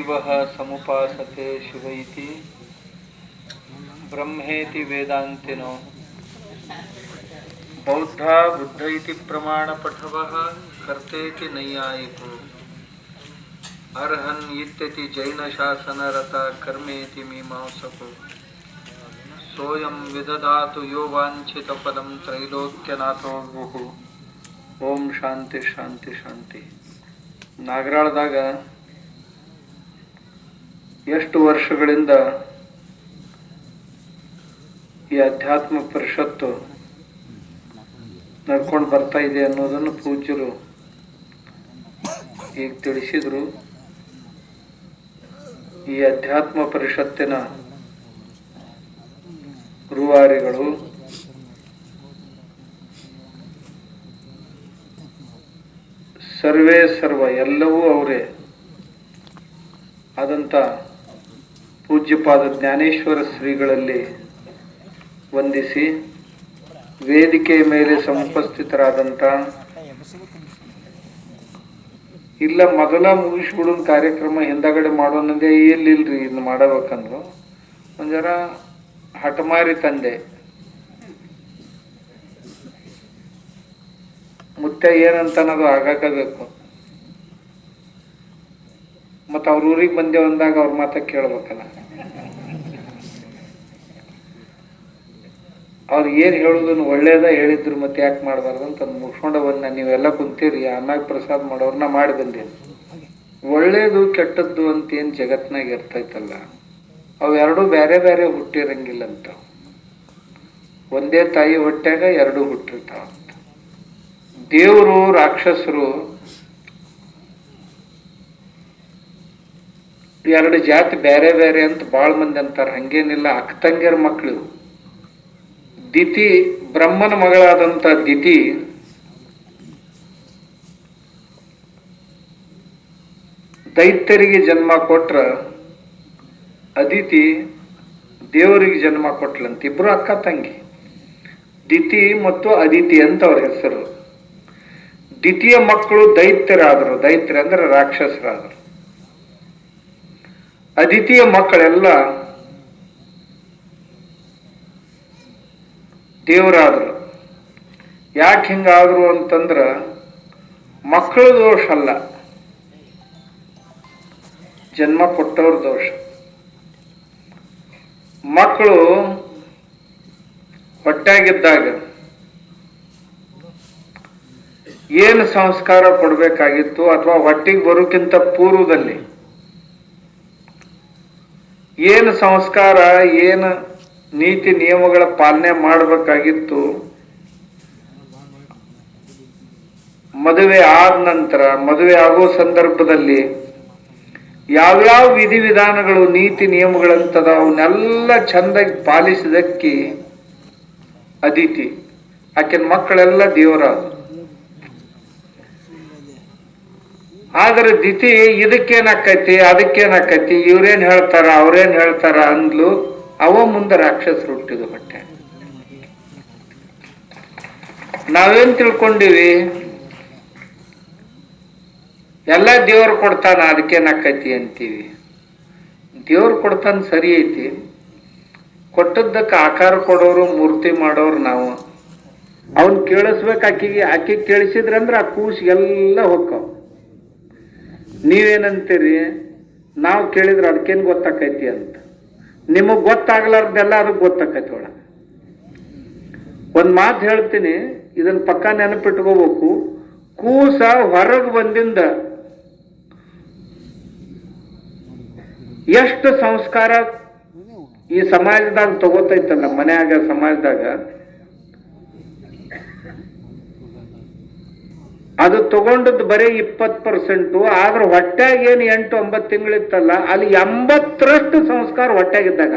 शिव समुपासते शिव इति ब्रह्मेति वेदान्तिनो। बौद्ध बुद्ध इति कर्ते कर्तेति नैयायिको। अर्हन् इत्यति रता कर्मेति मीमांसको। सोऽयं विदधातु यो वाञ्छितपदं त्रैलोक्यनाथो गुहु। ओम शांति शांति शांति नागराळದಾಗ ಎಷ್ಟು ವರ್ಷಗಳಿಂದ ಈ ಅಧ್ಯಾತ್ಮ ಪರಿಷತ್ತು ನಡ್ಕೊಂಡು ಬರ್ತಾ ಇದೆ ಅನ್ನೋದನ್ನು ಪೂಜ್ಯರು ಈಗ ತಿಳಿಸಿದ್ರು. ಈ ಅಧ್ಯಾತ್ಮ ಪರಿಷತ್ತಿನ ರೂವಾರಿಗಳು ಸರ್ವೇ ಸರ್ವ ಎಲ್ಲವೂ ಅವರೇ ಆದಂಥ ಪೂಜ್ಯಪಾದ ಜ್ಞಾನೇಶ್ವರ ಶ್ರೀಗಳಲ್ಲಿ ವಂದಿಸಿ ವೇದಿಕೆ ಮೇಲೆ ಸಂಪಸ್ಥಿತರಾದಂಥ ಇಲ್ಲ ಮೊದಲ ಮುಗಿಸ್ಬಿಡೋನ್ ಕಾರ್ಯಕ್ರಮ ಹಿಂದಗಡೆ ಮಾಡೋನಂದೇ ಎಲ್ಲಿಲ್ರಿ ಇನ್ನು ಮಾಡಬೇಕಂದ್ರು. ಒಂಜರ ಜರ ಹಠಮಾರಿ ತಂದೆ ಮುತ್ತೆ ಏನಂತ ಅನ್ನೋದು ಆಗಾಕಬೇಕು. ಮತ್ತು ಅವ್ರ ಊರಿಗೆ ಬಂದೆ ಅಂದಾಗ ಅವ್ರ ಮಾತ ಕೇಳ್ಬೇಕಲ್ಲ. ಅವ್ರು ಏನು ಹೇಳುದನ್ನು ಒಳ್ಳೇದ ಹೇಳಿದ್ರು ಮತ್ತೆ ಯಾಕೆ ಮಾಡಬಾರ್ದು ಅಂತ ಮುಗಿಸ್ಕೊಂಡ ನೀವೆಲ್ಲ ಕುಂತೀರಿ ಆಮ್ಯಾಗ ಪ್ರಸಾದ ಮಾಡೋರ್ನ ಮಾಡಿ ಒಳ್ಳೇದು ಕೆಟ್ಟದ್ದು ಅಂತ ಏನ್ ಜಗತ್ನಾಗ ಇರ್ತೈತಲ್ಲ ಅವೆರಡು ಬೇರೆ ಬೇರೆ ಹುಟ್ಟಿರಂಗಿಲ್ಲ ಅಂತ ಒಂದೇ ತಾಯಿ ಹೊಟ್ಯಾಗ ಎರಡು ಹುಟ್ಟಿರ್ತಾವಂತ. ದೇವರು, ರಾಕ್ಷಸರು ಎರಡು ಜಾತಿ ಬೇರೆ ಬೇರೆ ಅಂತ ಭಾಳ ಮಂದಿ ಅಂತಾರೆ. ಹಂಗೇನಿಲ್ಲ. ಅಕ್ಕ ತಂಗಿಯರ ಮಕ್ಕಳು ದಿತಿ ಬ್ರಹ್ಮನ ಮಗಳಾದಂತ ದಿತಿ ದೈತ್ಯರಿಗೆ ಜನ್ಮ ಕೊಟ್ರ ಅದಿತಿ ದೇವರಿಗೆ ಜನ್ಮ ಕೊಟ್ಲಂತ. ಇಬ್ರು ಅಕ್ಕ ತಂಗಿ. ದಿತಿ ಮತ್ತು ಅದಿತಿ ಅಂತ ಅವ್ರ ಹೆಸರು. ದ್ವಿತೀಯ ಮಕ್ಕಳು ದೈತ್ಯರಾದರು. ದೈತ್ಯರ ಅಂದ್ರೆ ರಾಕ್ಷಸರಾದರು. ಅದಿತಿಯ ಮಕ್ಕಳೆಲ್ಲ ದೇವರಾದರು. ಯಾಕೆ ಹಿಂಗಾದ್ರು ಅಂತಂದ್ರ ಮಕ್ಕಳ ದೋಷ ಅಲ್ಲ. ಜನ್ಮ ಕೊಟ್ಟವ್ರ ದೋಷ. ಮಕ್ಕಳು ಹೊಟ್ಟಾಗಿದ್ದಾಗ ಏನು ಸಂಸ್ಕಾರ ಕೊಡಬೇಕಾಗಿತ್ತು ಅಥವಾ ಹೊಟ್ಟಿಗೆ ಬರೋಕ್ಕಿಂತ ಪೂರ್ವದಲ್ಲಿ ಏನು ಸಂಸ್ಕಾರ, ಏನು ನೀತಿ ನಿಯಮಗಳ ಪಾಲನೆ ಮಾಡಬೇಕಾಗಿತ್ತು? ಮದುವೆ ಆದ ನಂತರ, ಮದುವೆ ಆಗೋ ಸಂದರ್ಭದಲ್ಲಿ ಯಾವ್ಯಾವ ವಿಧಿವಿಧಾನಗಳು, ನೀತಿ ನಿಯಮಗಳಂತದ ಅವನ್ನೆಲ್ಲ ಚಂದಾಗಿ ಪಾಲಿಸಿದಕ್ಕೆ ಅದಿತಿ. ಆಕಿನ ಮಕ್ಕಳೆಲ್ಲ ದೇವರಾದ ಆದ್ರೆ ದಿತಿ ಇದಕ್ಕೇನಾಕೈತಿ, ಅದಕ್ಕೇನಾಕೈತಿ, ಇವ್ರೇನ್ ಹೇಳ್ತಾರ, ಅವ್ರೇನ್ ಹೇಳ್ತಾರ ಅಂದ್ಲು ಅವ ಮುಂದೆ ರಾಕ್ಷಸರು ಹುಟ್ಟಿದ ಹೊಟ್ಟೆ. ನಾವೇನ್ ತಿಳ್ಕೊಂಡಿವಿ? ಎಲ್ಲ ದೇವ್ರು ಕೊಡ್ತಾನ, ಅದಕ್ಕೇನಾಕೈತಿ ಅಂತೀವಿ. ದೇವ್ರು ಕೊಡ್ತಾನ ಸರಿ ಐತಿ. ಕೊಟ್ಟದ್ದಕ್ಕೆ ಆಕಾರ ಕೊಡೋರು, ಮೂರ್ತಿ ಮಾಡೋರು ನಾವು. ಅವನ್ ಕೇಳಿಸ್ಬೇಕು, ಆಕಿಗೆ ಆಕಿಗೆ ಕೇಳಿಸಿದ್ರಂದ್ರೆ ಆ ಕೂಸಿಗೆಲ್ಲ ಹೊಕ್ಕವ್. ನೀವೇನಂತೀರಿ? ನಾವು ಕೇಳಿದ್ರೆ ಅದಕ್ಕೇನು ಗೊತ್ತಾಕೈತಿ ಅಂತ. ನಿಮಗೆ ಗೊತ್ತಾಗ್ಲಾರ್ದೆಲ್ಲ ಅದಕ್ಕೆ ಗೊತ್ತಾಕೈತಿ ಒಳ ಒಂದು ಮಾತು ಹೇಳ್ತೀನಿ ಇದನ್ನು ಪಕ್ಕ ನೆನಪಿಟ್ಕೋಬೇಕು. ಕೂಸ ಹೊರಗೆ ಬಂದಿಂದ ಎಷ್ಟು ಸಂಸ್ಕಾರ ಈ ಸಮಾಜದಾಗ ತಗೋತೈತಲ್ಲ, ಮನೆಯಾಗ ಸಮಾಜದಾಗ? ಅದು ತಗೊಂಡದ್ದು ಬರೀ ಇಪ್ಪತ್ ಪರ್ಸೆಂಟು ಆದ್ರೆ ಹೊಟ್ಟೆಗೆ ಏನು ಎಂಟು ಒಂಬತ್ತು ತಿಂಗಳಿತ್ತಲ್ಲ, ಅಲ್ಲಿ ಎಂಬತ್ತರಷ್ಟು ಸಂಸ್ಕಾರ ಹೊಟ್ಟೆಗಿದ್ದಾಗ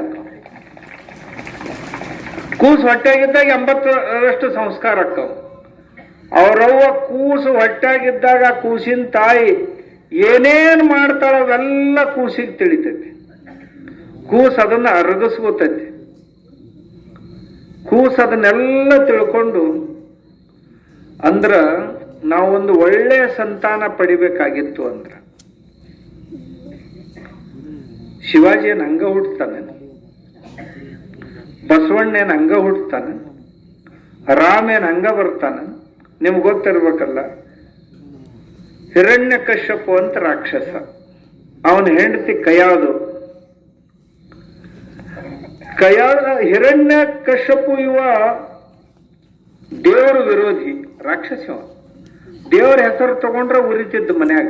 ಕೂಸು ಹೊಟ್ಯಾಗಿದ್ದಾಗ ಎಂಬತ್ತರಷ್ಟು ಸಂಸ್ಕಾರ ಅಕ್ಕವು. ಅವರವ್ವ ಕೂಸು ಹೊಟ್ಟೆಗಿದ್ದಾಗ ಕೂಸಿನ ತಾಯಿ ಏನೇನ್ ಮಾಡ್ತಾಳ ಅವೆಲ್ಲ ಕೂಸಿಗೆ ತಿಳಿತೈತಿ. ಕೂಸು ಅದನ್ನ ಅರಗಿಸ್ಕೋತೈತಿ. ಕೂಸು ಅದನ್ನೆಲ್ಲ ತಿಳ್ಕೊಂಡು ಅಂದ್ರ ನಾವೊಂದು ಒಳ್ಳೆಯ ಸಂತಾನ ಪಡಿಬೇಕಾಗಿತ್ತು ಅಂದ್ರೆ. ಏನ್ ಹಂಗ ಹುಟ್ಟತಾನೆ ಬಸವಣ್ಣನ ಅಂಗ ಹಂಗ ಹುಟ್ಟತಾನೆ ಏನ್ ಹಂಗ ಬರ್ತಾನೆ? ನಿಮ್ಗೆ ಗೊತ್ತಿರ್ಬೇಕಲ್ಲ? ಹಿರಣ್ಯ ಕಶ್ಯಪು ಅಂತ ರಾಕ್ಷಸ. ಅವನ ಹೆಂಡತಿ ಕಯಾದು ಕಯಾದ ಹಿರಣ್ಯ ಕಶ್ಯಪು ಇವ ದೇವರ ವಿರೋಧಿ, ರಾಕ್ಷಸ ಇವ. ದೇವರ ಹೆಸರು ತಗೊಂಡ್ರೆ ಉರಿತಿದ್ದ ಮನ್ಯಾಗ.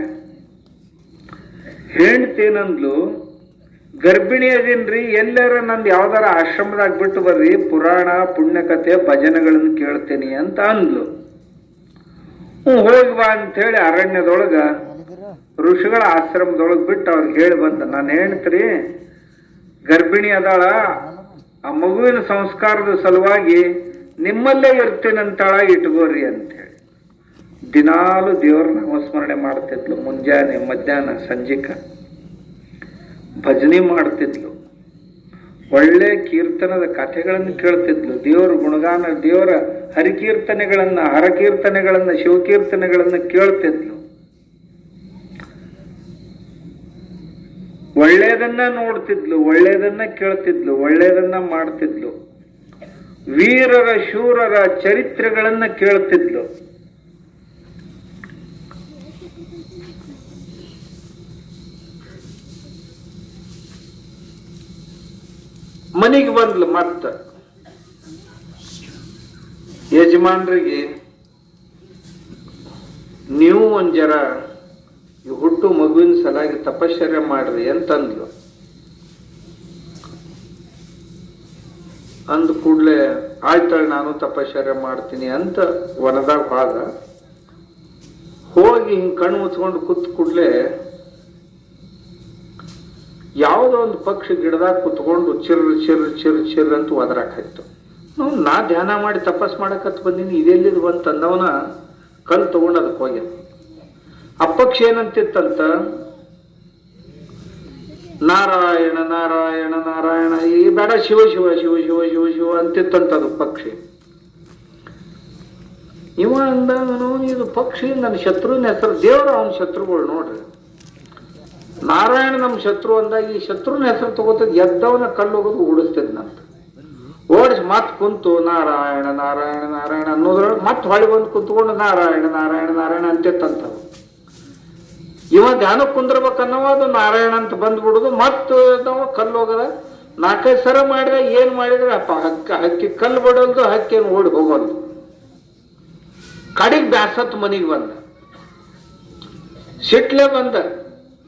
ಹೆಂಡ್ತೇನಂದ್ಲು, ಗರ್ಭಿಣಿ ಅದೇನ್ರಿ, ಎಲ್ಲರ ನಂದು ಯಾವ್ದಾರ ಆಶ್ರಮದಾಗ ಬಿಟ್ಟು ಬರ್ರಿ, ಪುರಾಣ ಪುಣ್ಯಕಥೆ ಭಜನೆಗಳನ್ನು ಕೇಳ್ತೇನೆ ಅಂತ ಅಂದ್ಲು. ಹ್ಞೂ, ಹೋಗಿ ಬಾ ಅಂತ ಹೇಳಿ ಅರಣ್ಯದೊಳಗ, ಋಷಿಗಳ ಆಶ್ರಮದೊಳಗೆ ಬಿಟ್ಟು ಅವ್ರಿಗೆ ಹೇಳಿ ಬಂದ, ನಾನು ಹೇಳ್ತೀರಿ ಗರ್ಭಿಣಿ ಅದಾಳ, ಆ ಮಗುವಿನ ಸಂಸ್ಕಾರದ ಸಲುವಾಗಿ ನಿಮ್ಮಲ್ಲೇ ಇರ್ತೇನಂತಾಳ, ಇಟ್ಕೋರಿ ಅಂತೇಳಿ ದಿನಾಲು ದೇವ್ರ ನಾಮಸ್ಮರಣೆ ಮಾಡ್ತಿದ್ಲು. ಮುಂಜಾನೆ, ಮಧ್ಯಾಹ್ನ, ಸಂಜಿಕ. ಭಜನೆ ಮಾಡ್ತಿದ್ಲು. ಒಳ್ಳೆ ಕೀರ್ತನದ ಕಥೆಗಳನ್ನು ಕೇಳ್ತಿದ್ಲು. ದೇವರ ಗುಣಗಾನ, ದೇವರ ಹರಿಕೀರ್ತನೆಗಳನ್ನ, ಹರಕೀರ್ತನೆಗಳನ್ನ, ಶಿವಕೀರ್ತನೆಗಳನ್ನ ಕೇಳ್ತಿದ್ಲು. ಒಳ್ಳೇದನ್ನ ನೋಡ್ತಿದ್ಲು ಒಳ್ಳೇದನ್ನ ಕೇಳ್ತಿದ್ಲು ಒಳ್ಳೇದನ್ನ ಮಾಡ್ತಿದ್ಲು. ವೀರರ, ಶೂರರ ಚರಿತ್ರೆಗಳನ್ನ ಕೇಳ್ತಿದ್ಲು. ಮನೆಗೆ ಬಂದ್ಲು ಮತ್ತ. ಯಜಮಾನ್ರಿಗೆ, ನೀವು ಒಂದ್ ಜರ ಹುಟ್ಟು ಮಗುವಿನ ಸಲಾಗಿ ತಪಶ್ಚರ್ಯ ಮಾಡ್ರಿ ಅಂತಂದ್ಲು. ಅಂದ ಕೂಡ್ಲೆ ಆಯ್ತಾಳೆ ನಾನು ತಪಶ್ಚರ್ಯ ಮಾಡ್ತೀನಿ ಅಂತ ವನದಾಗ ಹೋದ. ಹೋಗಿ ಹಿಂಗ್ ಕಣ್ಣು ಮುಚ್ಕೊಂಡು ಕೂತ್ ಕೂಡ್ಲೆ ಯಾವುದೋ ಒಂದು ಪಕ್ಷಿ ಗಿಡದಾಗ ಕುತ್ಕೊಂಡು ಚಿರ್ ಚಿರ್ ಚಿರ್ ಚಿರ್ ಅಂತ ಒದರಾಕಾಯ್ತು. ನಾವು ನಾ ಧ್ಯಾನ ಮಾಡಿ ತಪಸ್ ಮಾಡಕತ್ ಬಂದೀನಿ, ಇದೆಲ್ಲಿದ್ ಬಂತ ಅಂದವನ ಕಲ್ ತಗೊಂಡು ಅದಕ್ಕೆ ಹೋಗ್ಯ ಆ ಪಕ್ಷಿ ಏನಂತಿತ್ತಂತ? ನಾರಾಯಣ ನಾರಾಯಣ ನಾರಾಯಣ, ಈ ಬೇಡ ಶಿವ ಶಿವ ಶಿವ ಶಿವ ಶಿವ ಶಿವ ಅಂತಿತ್ತಂತ ಅದು ಪಕ್ಷಿ. ಇವ ಅಂದ ಇದು ಪಕ್ಷಿ, ನನ್ನ ಶತ್ರುವಿನ ಹೆಸರು ದೇವರ ಅವನ ಶತ್ರುಗಳು ನೋಡ್ರಿ. ನಾರಾಯಣ ನಮ್ಮ ಶತ್ರು ಅಂದಾಗ ಈ ಶತ್ರುನ ಹೆಸರು ತಗೋತದ್ ಎದ್ದವನ ಕಲ್ಲು ಹೋಗೋದು ಓಡಿಸ್ತಿದ್ನಂತ ಓಡಿಸಿ ಮತ್ ಕುಂತು ನಾರಾಯಣ ನಾರಾಯಣ ನಾರಾಯಣ ಅನ್ನೋದ್ರೊಳಗೆ ಮತ್ತೆ ಹೊಳಿ ಬಂದು ಕುಂತ್ಕೊಂಡು ನಾರಾಯಣ ನಾರಾಯಣ ನಾರಾಯಣ ಅಂತಿತ್ತಂತ. ಇವ ಧ್ಯಾನಕ್ಕೆ ಕುಂದ್ರಬೇಕನ್ನವ, ಅದು ನಾರಾಯಣ ಅಂತ ಬಂದ್ಬಿಡುದು. ಮತ್ತು ಕಲ್ಲು ಹೋಗದ, ನಾಲ್ಕೈದು ಸರ ಮಾಡಿದ್ರೆ ಏನ್ ಮಾಡಿದ್ರೆ ಅಪ್ಪ ಹಕ್ಕ, ಹಕ್ಕಿ ಕಲ್ಲು ಬಿಡಲ್ದು ಹಕ್ಕಿ ಏನು ಓಡಿ ಹೋಗೋದು. ಕಡೆಗೆ ಬ್ಯಾಸತ್ ಮನೆಗೆ ಬಂದ. ಸಿಟ್ಲೆ ಬಂದ.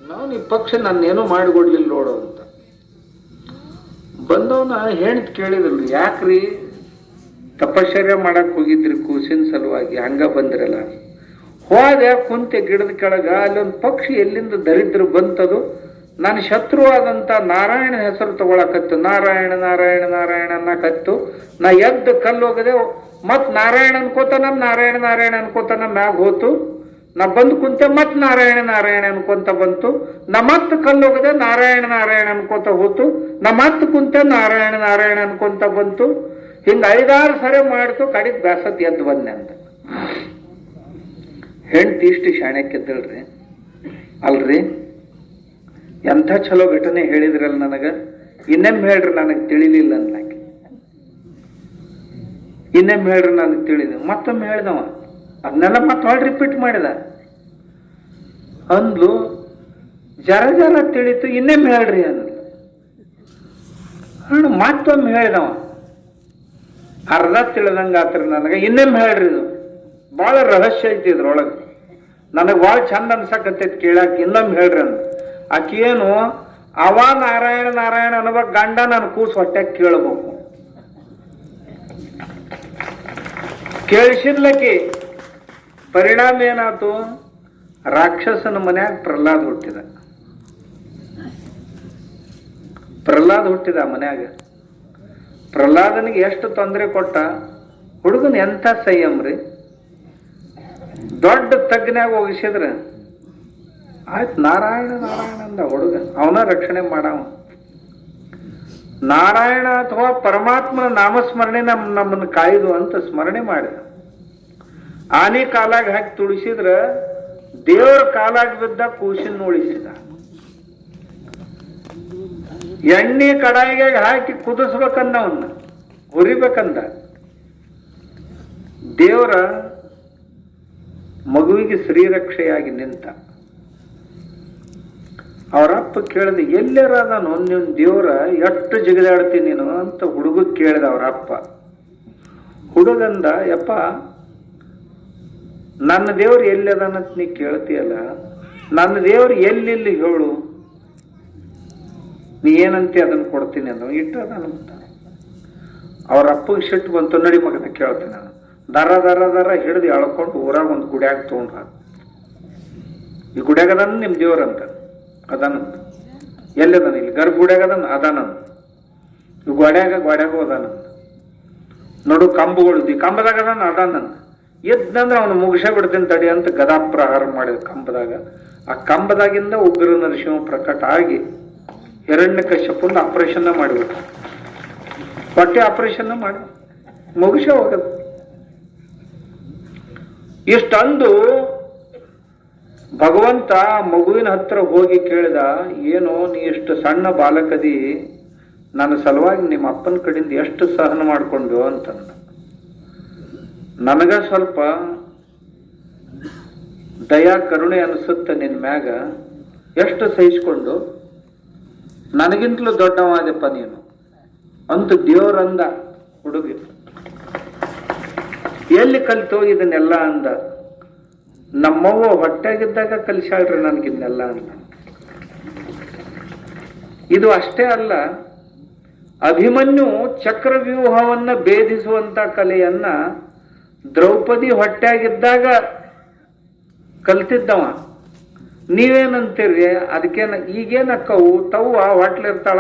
ನಾವು ಈ ಪಕ್ಷ ನನ್ನೇನು ಮಾಡಿಕೊಡ್ಲಿಲ್ಲ ನೋಡು ಅಂತ. ಬಂದವನ ಹೆಣ್ತ್ ಕೇಳಿದ್ರು ಯಾಕ್ರಿ? ತಪಶ್ಚರ್ಯ ಮಾಡಕ್ ಹೋಗಿದ್ರಿ ಕೂಸಿನ ಸಲುವಾಗಿ, ಹಂಗ ಬಂದ್ರಲ್ಲ. ಹೋದೆ, ಕುಂತೆ ಗಿಡದ ಕೆಳಗ, ಅಲ್ಲೊಂದು ಪಕ್ಷಿ ಎಲ್ಲಿಂದ ದರಿದ್ರ ಬಂತದು? ನನ್ನ ಶತ್ರುವಾದಂತ ನಾರಾಯಣ ಹೆಸರು ತಗೊಳಕತ್ತು. ನಾರಾಯಣ ನಾರಾಯಣ ನಾರಾಯಣ ಅನ್ನಕತ್ತು. ನಾ ಎದ್ದು ಕಲ್ಲು ಹೋಗದೆ ಮತ್ ನಾರಾಯಣ ಅನ್ಕೋತಾನ ನಾರಾಯಣ ನಾರಾಯಣ ಅನ್ಕೋತಾನ ಮ್ಯಾಗ ಹೋತು. ನಾ ಬಂದು ಕುಂತೆ ಮತ್ ನಾರಾಯಣ ನಾರಾಯಣ ಅನ್ಕೊಂತ ಬಂತು. ನಾ ಮತ್ ಕಲ್ಲೋಗದೆ ನಾರಾಯಣ ನಾರಾಯಣ ಅನ್ಕೊಂತ ಹೋತು. ನಾ ಮತ್ ಕುಂತೆ ನಾರಾಯಣ ನಾರಾಯಣ ಅನ್ಕೊಂತ ಬಂತು. ಹಿಂಗ ಐದಾರು ಸರಿ ಮಾಡ್ತು ಕಡಿಗೆ ಬ್ಯಾಸತ್ ಎದ್ದು ಬಂದೆ ಅಂತ. ಹೆಂಡ್ತಿ ಇಷ್ಟು ಶಾಣ್ಯಕ್ಕೆದ್ದಳ್ರಿ ಅಲ್ರಿ? ಎಂಥ ಚಲೋ ಘಟನೆ ಹೇಳಿದ್ರಲ್ಲ ನನಗ? ಇನ್ನೇಮ್ ಹೇಳ್ರಿ ನನಗೆ ತಿಳಿಲಿಲ್ಲ ಅನ್ಲಾಕೆ ಇನ್ನೇಮ್ ಹೇಳ್ರಿ ನನಗೆ ತಿಳಿದ ಮತ್ತೊಮ್ಮೆ ಹೇಳ್ದವ. ಅದನ್ನೆಲ್ಲ ಮತ್ತೆ ಹೊಳ್ ರಿಪೀಟ್ ಮಾಡಿದ. ಅಂದ್ಲು, ಜರ ಜರ ತಿಳಿತು ಇನ್ನೇ ಹೇಳ್ರಿ ಅಂದ್ಲು. ಅಣ್ಣ ಮತ್ತೊಮ್ಮೆ ಹೇಳಿದವ. ಅರ್ಧ ತಿಳಿದಂಗ ಆತ್ರ ನನಗೆ, ಇನ್ನೊಮ್ಮೆ ಹೇಳ್ರಿ ಇದು. ಭಾಳ ರಹಸ್ಯ ಐತಿ ಇದ್ರೊಳಗೆ. ನನಗೆ ಭಾಳ ಚಂದ ಅನ್ಸಕತ್ತೈತಿ ಕೇಳಾಕ ಇನ್ನೊಮ್ಮೆ ಹೇಳ್ರಿ ಅಂದ್ ಆಕೇನು, ಅವ ನಾರಾಯಣ ನಾರಾಯಣ ಅನ್ನುವ ಗಂಡ ನನ್ನ ಕೂಸು ಹೊಟ್ಟೆ ಕೇಳಬೇಕು. ಕೇಳಿಸಿದ್ಲಕಿ. ಪರಿಣಾಮ ಏನಾತು? ರಾಕ್ಷಸನ ಮನ್ಯಾಗ ಪ್ರಹ್ಲಾದ್ ಹುಟ್ಟಿದ. ಪ್ರಹ್ಲಾದ್ ಹುಟ್ಟಿದ ಮನ್ಯಾಗ. ಪ್ರಹ್ಲಾದನಿಗೆ ಎಷ್ಟು ತೊಂದರೆ ಕೊಟ್ಟ? ಹುಡುಗನ ಎಂಥ ಸಂಯಮ್ ರೀ? ದೊಡ್ಡ ತಗ್ನ್ಯಾಗ ಹೋಗಿಸಿದ್ರ. ಆಯ್ತು ನಾರಾಯಣ ನಾರಾಯಣ ಅಂದ ಹುಡುಗ. ಅವನ ರಕ್ಷಣೆ ಮಾಡವ. ನಾರಾಯಣ ಅಥವಾ ಪರಮಾತ್ಮನ ನಾಮಸ್ಮರಣೆ ನಮ್, ನಮ್ಮನ್ನು ಕಾಯ್ದು ಅಂತ ಸ್ಮರಣೆ ಮಾಡಿದ. ಆನೆ ಕಾಲಾಗ ಹಾಕಿ ತುಳಿಸಿದ್ರ ದೇವರ ಕಾಲಾಗಿ ಬಿದ್ದ ಕೂಸಿನ ಉಳಿಸಿದ. ಎಣ್ಣೆ ಕಡಾಯಿಗೆ ಹಾಕಿ ಕುದಿಸ್ಬೇಕಂದ ಅವನ್ನ ಹುರಿಬೇಕಂದ ದೇವರ ಮಗುವಿಗೆ ಶ್ರೀರಕ್ಷೆಯಾಗಿ ನಿಂತ. ಅವರಪ್ಪ ಕೇಳಿದ ಎಲ್ಲರ ನಾನು ಒಂದೊಂದು ದೇವ್ರ ಎಷ್ಟು ಜಿಗಿದಾಡ್ತೀನಿ ನೀನು? ಅಂತ ಹುಡುಗ ಕೇಳಿದ ಅವರಪ್ಪ. ಹುಡುಗಂದ, ಯಪ್ಪ ನನ್ನ ದೇವ್ರು ಎಲ್ಲಿ ಅದಾನಂತ ನೀ ಕೇಳ್ತೀಯಲ್ಲ? ನನ್ನ ದೇವ್ರು ಎಲ್ಲೆಲ್ಲಿ ಹೇಳು? ನೀ ಏನಂತೆ ಅದನ್ನ ಕೊಡ್ತೀನಿ ಅಂದ ಇಟ್ಟು ಅದಾನಂತ ಅವ್ರ ಅಪ್ಪಗೆ ಸಿಟ್ಟು ಬಂತು. ನಡಿ ಮಗನ ಕೇಳ್ತೀನಿ ನಾನು. ದರ ದರ ದರ ಹಿಡಿದು ಎಳ್ಕೊಂಡು ಊರಾಗ ಒಂದು ಗುಡ್ಯಾಗ ತೊಗೊಂಡ್ರ ಈ ಗುಡ್ಯಾಗ ಅದಾನ ನಿಮ್ಮ ದೇವ್ರಂತ ಅದಾನಂತ. ಎಲ್ಲಿದಾನ ಇಲ್ಲಿ ಗರ್ಭ ಗುಡ್ಯಾಗ ಅದಾನ? ಈ ಗೋಡ್ಯಾಗ ಗೋಡ್ಯಾಗ ಅದಾನಂತ. ನೋಡು, ಕಂಬಗಳು. ಈ ಕಂಬದಾಗ ಅದಾನ? ಅದಾನಂತ. ಎದ್ನಂದ್ರೆ ಅವನು ಮುಗಿಸೇ ಬಿಡ್ತೀನಿ ತಡಿ ಅಂತ ಗದಾ ಪ್ರಹಾರ ಮಾಡಿದ ಕಂಬದಾಗ. ಆ ಕಂಬದಾಗಿಂದ ಉಗ್ರ ನರಸಿಂಹ ಪ್ರಕಟ ಆಗಿ ಎರಡನೇ ಕಶ್ಯಪನ ಆಪರೇಷನ್ ಮಾಡಿಬಿಟ್ಟು ಬಟ್ಟೆ ಆಪರೇಷನ್ ಮಾಡಿ ಮುಗಿಸೇ ಹೋಗದು ಇಷ್ಟಂದು ಭಗವಂತ ಮಗುವಿನ ಹತ್ರ ಹೋಗಿ ಕೇಳಿದ, ಏನು ನೀ ಇಷ್ಟು ಸಣ್ಣ ಬಾಲಕದಿ, ನನ್ನ ಸಲುವಾಗಿ ನಿಮ್ಮ ಅಪ್ಪನ ಕಡೆಯಿಂದ ಎಷ್ಟು ಸಹನ ಮಾಡಿಕೊಂಡು ಅಂತಂದ. ನನಗ ಸ್ವಲ್ಪ ದಯಾ, ಕರುಣೆ ಅನಿಸುತ್ತೆ ನಿನ್ನ ಮ್ಯಾಗ. ಎಷ್ಟು ಸಹಿಸ್ಕೊಂಡು? ನನಗಿಂತಲೂ ದೊಡ್ಡವಾದಪ್ಪ ನೀನು. ಅಂತ ದೇವರಂದ ಹುಡುಗಿ. ಎಲ್ಲಿ ಕಲಿತು ಇದನ್ನೆಲ್ಲ ಅಂದ? ನಮ್ಮವ್ವ ಹೊಟ್ಟೆಗಿದ್ದಾಗ ಕಲಿಸಾಳ್ರಿ ನನಗಿನ್ನೆಲ್ಲ ಅಂದ ಇದು ಅಷ್ಟೇ ಅಲ್ಲ, ಅಭಿಮನ್ಯು ಚಕ್ರವ್ಯೂಹವನ್ನು ಭೇದಿಸುವಂತ ಕಲೆಯನ್ನ ದ್ರೌಪದಿ ಹೊಟ್ಟೆಯಾಗಿದ್ದಾಗ ಕಲ್ತಿದ್ದವ. ನೀವೇನಂತೀರಿ? ಅದಕ್ಕೇನ ಈಗೇನಕ್ಕವು? ತವ್ವ ಹೊಟ್ಲಿರ್ತಾಳ.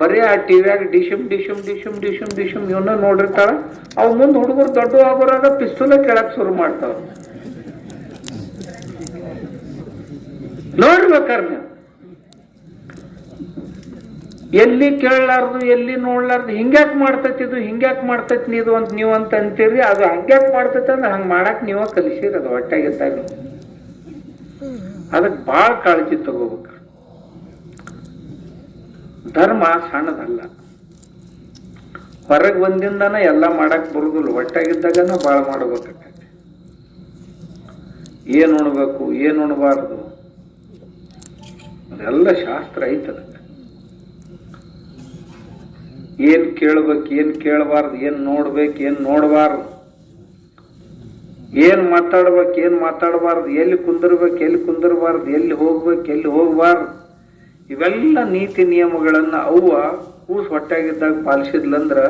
ಬರೀ ಆ ಟಿವಿಯಾಗ ಡಿಶಮ್ ಡಿಶಮ್ ಡಿಶಮ್ ಡಿಶಮ್ ಡಿಶಮ್ ಇವನ್ನ ನೋಡಿರ್ತಾಳ. ಅವ್ ಮುಂದೆ ಹುಡುಗರು ದೊಡ್ಡ ಆಗೋರಾಗ ಪಿಸ್ತೂಲ ಕೆಳಕ್ ಶುರು ಮಾಡ್ತಾವ. ನೋಡ್ಬೇಕಾರ ನೀವು ಎಲ್ಲಿ ಕೇಳಲಾರ್ದು, ಎಲ್ಲಿ ನೋಡ್ಲಾರ್ದು, ಹಿಂಗ್ಯಾಕ್ ಮಾಡ್ತೈತಿ ಇದು, ಹಿಂಗ್ಯಾಕ್ ಮಾಡ್ತೈತಿ ಇದು ಅಂತ ನೀವು ಅಂತ ಅಂತೀರಿ. ಅದು ಹಂಗ್ಯಾಕ್ ಮಾಡ್ತೈತಿ ಅಂದ್ರೆ ಹಂಗೆ ಮಾಡಕ್ ನೀವ ಕಲಿಸಿರಿ, ಅದು ಹೊಟ್ಟೆಗಿದ್ದಾಗ ಅದಕ್ಕೆ ಭಾಳ ಕಾಳಜಿ ತಗೋಬೇಕು. ಧರ್ಮ ಸಣ್ಣದಲ್ಲ. ಹೊರಗೆ ಬಂದಿಂದನ ಎಲ್ಲ ಮಾಡಕ್ ಬರುದಿಲ್ಲ, ಹೊಟ್ಟೆಗಿದ್ದಾಗನ ಭಾಳ ಮಾಡ್ಬೇಕಾಗತ್ತೆ. ಏನು ಉಣ್ಬೇಕು, ಏನು ಉಣಬಾರ್ದು. ಅದೆಲ್ಲ ಶಾಸ್ತ್ರ ಐತದ. ಏನ್ ಕೇಳ್ಬೇಕು, ಏನು ಕೇಳಬಾರ್ದು, ಏನು ನೋಡ್ಬೇಕು, ಏನು ನೋಡಬಾರ್ದು. ಏನು ಮಾತಾಡ್ಬೇಕು, ಏನು ಮಾತಾಡಬಾರ್ದು, ಎಲ್ಲಿ ಕುಂದಿರ್ಬೇಕು, ಎಲ್ಲಿ ಕುಂದಿರಬಾರ್ದು, ಎಲ್ಲಿ ಹೋಗ್ಬೇಕು, ಎಲ್ಲಿ ಹೋಗಬಾರ್ದು. ಇವೆಲ್ಲ ನೀತಿ ನಿಯಮಗಳನ್ನು ಅವ್ವ ಕೂಸ್ ಹೊಟ್ಟಾಗಿದ್ದಾಗ ಪಾಲಿಸಿದ್ಲಂದ್ರೆ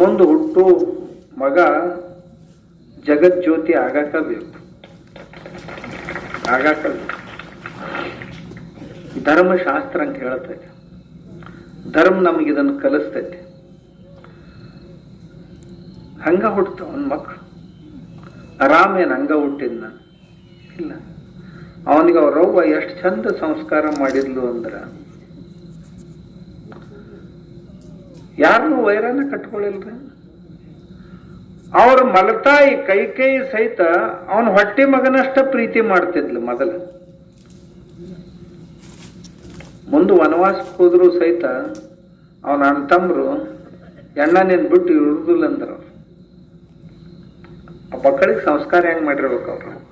ಮುಂದೆ ಹುಟ್ಟು ಮಗ ಜಗಜ್ಯೋತಿ ಆಗಾಕ ಬೇಕು ಆಗಾಕ ಬೇಕು ಧರ್ಮಶಾಸ್ತ್ರ ಅಂತ ಹೇಳ್ತೈತೆ. ಧರ್ಮ ನಮಗೆ ಇದನ್ನು ಕಲಿಸ್ತೈತೆ. ಹಂಗ ಹುಟ್ಟತಾವ ಅವನ ಮಕ್ಕಳು ಆರಾಮೇನು ಹಂಗ ಹುಟ್ಟಿದ್ನ ಇಲ್ಲ. ಅವನಿಗೆ ಅವ್ರ ಅವ್ವ ಎಷ್ಟು ಚಂದ ಸಂಸ್ಕಾರ ಮಾಡಿದ್ಲು ಅಂದ್ರ ಯಾರನ್ನೂ ವೈರಾನ ಕಟ್ಕೊಳ್ಳಿಲ್ರಿ ಅವ್ರ ಮಲತಾಯಿ ಕೈ ಕೈ ಸಹಿತ ಅವನ ಹೊಟ್ಟೆ ಮಗನಷ್ಟ ಪ್ರೀತಿ ಮಾಡ್ತಿದ್ಲು ಮೊದಲು. ಮುಂದೆ ವನವಾಸಕ್ಕೆ ಹೋದರೂ ಸಹಿತ ಅವನ ಅಣ್ಣ ತಮ್ಮರು ಎಣ್ಣ ನೀನು ಬಿಟ್ಟು ಇರುದಿಲ್ಲ ಅಂದ್ರ. ಆ ಮಕ್ಕಳಿಗೆ ಸಂಸ್ಕಾರ ಹೆಂಗೆ ಮಾಡಿರ್ಬೇಕು ಅವ್ರು?